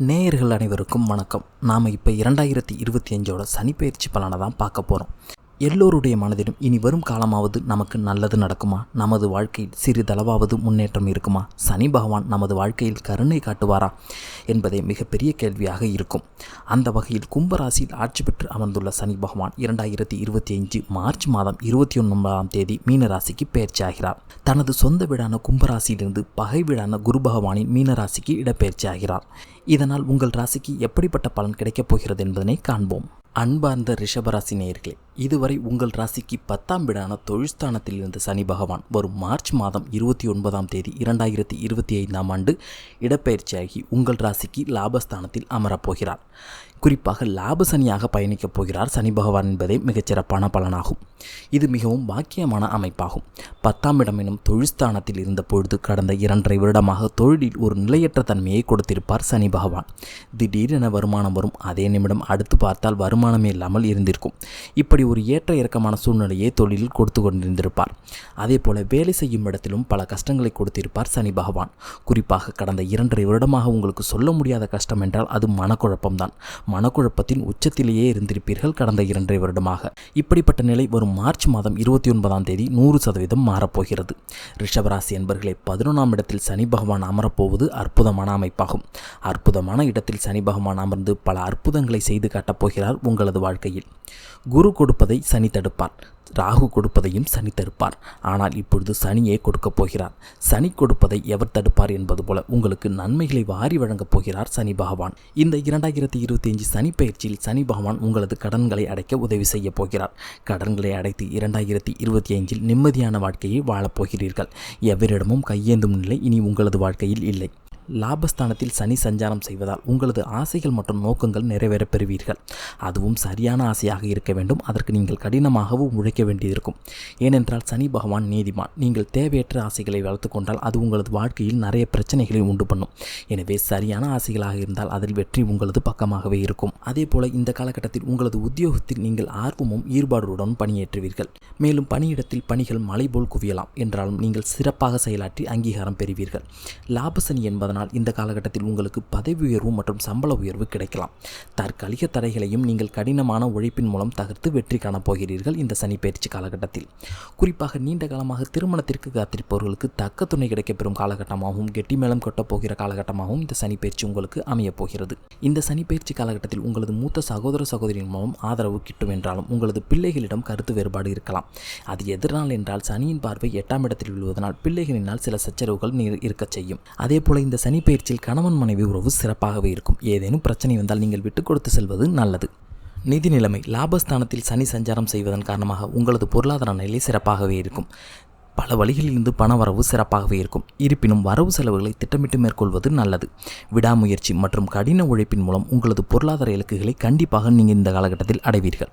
நேயர்கள் அனைவருக்கும் வணக்கம். நாம் இப்போ இரண்டாயிரத்தி இருபத்தி அஞ்சோட சனிப்பயிற்சி பலனை தான் பார்க்க போகிறோம் எல்லோருடைய மனதிலும் இனி வரும் காலமாவது நமக்கு நல்லது நடக்குமா? நமது வாழ்க்கையில் சிறிதளவாவது முன்னேற்றம் இருக்குமா? சனி பகவான் நமது வாழ்க்கையில் கருணை காட்டுவாரா? என்பதே மிகப்பெரிய கேள்வியாக இருக்கும். அந்த வகையில் கும்பராசியில் ஆட்சி பெற்று அமர்ந்துள்ள சனி பகவான் இரண்டாயிரத்தி இருபத்தி அஞ்சு மார்ச் மாதம் இருபத்தி ஒன்பதாம் தேதி மீனராசிக்கு பயிற்சியாகிறார் தனது சொந்த வீடான கும்பராசியிலிருந்து பகை வீடான குரு பகவானின் மீனராசிக்கு இடப்பெயர்ச்சியாகிறார். இதனால் உங்கள் ராசிக்கு எப்படிப்பட்ட பலன் கிடைக்கப் போகிறது என்பதனை காண்போம். அன்பார்ந்த ரிஷபராசி நேயர்களே இதுவரை உங்கள் ராசிக்கு பத்தாம் வீடான தொழில்ஸ்தானத்தில் இருந்த சனி பகவான் வரும் மார்ச் மாதம் இருபத்தி ஒன்பதாம் தேதி இரண்டாயிரத்தி இருபத்தி ஐந்தாம் ஆண்டு இடப்பெயர்ச்சியாகி உங்கள் ராசிக்கு லாபஸ்தானத்தில் அமரப்போகிறார் குறிப்பாக லாப சனியாக பயணிக்கப் போகிறார் சனி பகவான் என்பதே மிகச்சிறப்பான பலனாகும். இது மிகவும் பாக்கியமான அமைப்பாகும். பத்தாம் இடம் எனும் தொழில்ஸ்தானத்தில் இருந்த பொழுது கடந்த இரண்டரை வருடமாக தொழிலில் ஒரு நிலையற்ற தன்மையை கொடுத்திருப்பார் சனி பகவான். திடீரென வருமானம் வரும். அதே நிமிடம் அடுத்து பார்த்தால் வருமானமே இல்லாமல் இருந்திருக்கும். இப்படி ஒரு ஏற்ற இறக்கமான சூழ்நிலையை தொழிலில் கொடுத்து கொண்டிருந்திருப்பார். அதே போல வேலை செய்யும் இடத்திலும் பல கஷ்டங்களை கொடுத்திருப்பார் சனி பகவான். குறிப்பாக கடந்த இரண்டரை வருடமாக உங்களுக்கு சொல்ல முடியாத கஷ்டம் என்றால் அது மனக்குழப்பம்தான். மனக்குழப்பத்தின் உச்சத்திலேயே இருந்திருப்பீர்கள் கடந்த இரண்டரை வருடமாக. இப்படிப்பட்ட நிலை வரும் மார்ச் மாதம் இருபத்தி ஒன்பதாம் தேதி நூறு சதவீதம் மாறப்போகிறது. ரிஷபராசி என்பர்களை பதினொன்றாம் இடத்தில் சனி பகவான் அமரப்போவது அற்புதமான அமைப்பாகும். அற்புதமான இடத்தில் சனி பகவான் அமர்ந்து பல அற்புதங்களை செய்து காட்டப் போகிறார் உங்களது வாழ்க்கையில். குரு கொடுப்பதை சனி தடுப்பார் ராகு கொடுப்பதையும் சனி தடுப்பார் ஆனால் இப்பொழுது சனியே கொடுக்கப் போகிறார். சனி கொடுப்பதை எவர் தடுப்பார் என்பது போல உங்களுக்கு நன்மைகளை வாரி வழங்கப் போகிறார் சனி பகவான். இந்த இரண்டாயிரத்தி இருபத்தி அஞ்சு சனி பயிற்சியில் சனி பகவான் உங்களது கடன்களை அடைக்க உதவி செய்யப் போகிறார். கடன்களை அடைத்து இரண்டாயிரத்தி இருபத்தி ஐந்தில் நிம்மதியான வாழ்க்கையை வாழப்போகிறீர்கள் எவரிடமும் கையேந்தும் நிலை இனி உங்களது வாழ்க்கையில் இல்லை. லாபஸ்தானத்தில் சனி சஞ்சாரம் செய்வதால் உங்களது ஆசைகள் மற்றும் நோக்கங்கள் நிறைவேறப் பெறுவீர்கள். அதுவும் சரியான ஆசையாக இருக்க வேண்டும். அதற்கு நீங்கள் கடினமாகவும் உழைக்க வேண்டியிருக்கும். ஏனென்றால் சனி பகவான் நீதிமான். நீங்கள் தேவையற்ற ஆசைகளை வளர்த்து கொண்டால் அது உங்களது வாழ்க்கையில் நிறைய பிரச்சனைகளை உண்டு பண்ணும். எனவே சரியான ஆசைகளாக இருந்தால் அதில் வெற்றி உங்களது பக்கமாகவே இருக்கும். அதே போல இந்த காலகட்டத்தில் உங்களது உத்தியோகத்தில் நீங்கள் ஆர்வமும் ஈடுபாடுடன் பணியேற்றுவீர்கள். மேலும் பணியிடத்தில் பணிகள் மலை போல் குவியலாம். என்றாலும் நீங்கள் சிறப்பாக செயலாற்றி அங்கீகாரம் பெறுவீர்கள். லாபசனி என்பதனால் இந்த காலகட்டத்தில் உங்களுக்கு பதவி உயர்வு மற்றும் சம்பள உயர்வு கிடைக்கலாம். தற்காலிக தடைகளையும் நீங்கள் கடினமான உழைப்பின் மூலம் தகர்த்து வெற்றி காணப் போகிறீர்கள் இந்த சனி பயிற்சி காலகட்டத்தில். குறிப்பாக நீண்ட காலமாக திருமணத்திற்கு காத்திருப்பவர்களுக்கு தக்க துணை கிடைக்கப்பெறும் காலகட்டமாகவும் கெட்டி மேளம் காலகட்டமாகவும் இந்த சனி பயிற்சி உங்களுக்கு அமையப் போகிறது. இந்த சனி பயிற்சி காலகட்டத்தில் உங்களது மூத்த சகோதர சகோதரியின் மூலம் ஆதரவு கிட்டும் என்றாலும் உங்களது பிள்ளைகளிடம் கருத்து வேறுபாடு இருக்கலாம். அது எதிர்நாள் என்றால் சனியின் பார்வை எட்டாம் இடத்தில் விழுவதனால் பிள்ளைகளினால் சில சச்சரவுகள் இருக்கச் செய்யும். அதே போல இந்த சனி பயிற்சியில் கணவன் மனைவி உறவு சிறப்பாகவே இருக்கும். ஏதேனும் பிரச்சனை வந்தால் நீங்கள் விட்டுக் கொடுத்து செல்வது நல்லது. நிதி நிலைமை லாபஸ்தானத்தில் சனி சஞ்சாரம் செய்வதன் காரணமாக உங்களது பொருளாதார நிலை சிறப்பாகவே இருக்கும். பல வழிகளிலிருந்து பண வரவு சிறப்பாகவே இருக்கும். இருப்பினும் வரவு செலவுகளை திட்டமிட்டு மேற்கொள்வது நல்லது. விடாமுயற்சி மற்றும் கடின உழைப்பின் மூலம் உங்களது பொருளாதார இலக்குகளை கண்டிப்பாக நீங்கள் இந்த காலகட்டத்தில் அடைவீர்கள்.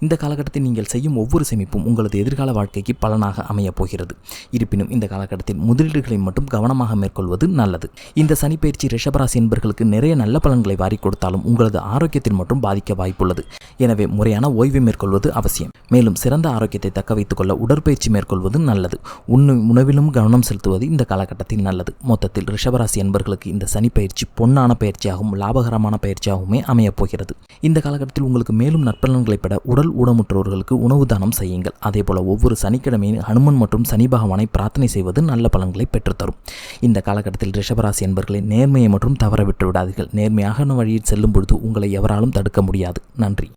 இந்த காலகட்டத்தில் நீங்கள் செய்யும் ஒவ்வொரு சேமிப்பும் உங்களது எதிர்கால வாழ்க்கைக்கு பலனாக அமையப் போகிறது. இருப்பினும் இந்த காலகட்டத்தில் முதலீடுகளை மட்டும் கவனமாக மேற்கொள்வது நல்லது. இந்த சனிப்பயிற்சி ரிஷபராசி என்பர்களுக்கு நிறைய நல்ல பலன்களை வாரி கொடுத்தாலும் உங்களது ஆரோக்கியத்தில் மட்டும் பாதிக்க வாய்ப்புள்ளது. எனவே முறையான ஓய்வு மேற்கொள்வது அவசியம். மேலும் சிறந்த ஆரோக்கியத்தை தக்க வைத்துக் கொள்ள உடற்பயிற்சி மேற்கொள்வது நல்லது. உண்ணு உணவிலும் கவனம் செலுத்துவது இந்த காலகட்டத்தில் நல்லது. மொத்தத்தில் ரிஷபராசி என்பர்களுக்கு இந்த சனி பயிற்சி பொன்னான பயிற்சியாகவும் லாபகரமான பயிற்சியாகவுமே அமையப் போகிறது. இந்த காலகட்டத்தில் உங்களுக்கு மேலும் நற்பலன்களை பெற உடல் ஊடமுற்றோர்களுக்கு உணவு தானம் செய்யுங்கள். அதேபோல ஒவ்வொரு சனிக்கிழமையும் ஹனுமன் மற்றும் சனி பகவானை பிரார்த்தனை செய்வது நல்ல பலன்களை பெற்றுத்தரும். இந்த காலகட்டத்தில் ரிஷபராசி என்பர்களை நேர்மையை மற்றும் தவற விட்டு விடாதீர்கள் வழியில் செல்லும் பொழுது உங்களை எவராலும் தடுக்க முடியாது. நன்றி.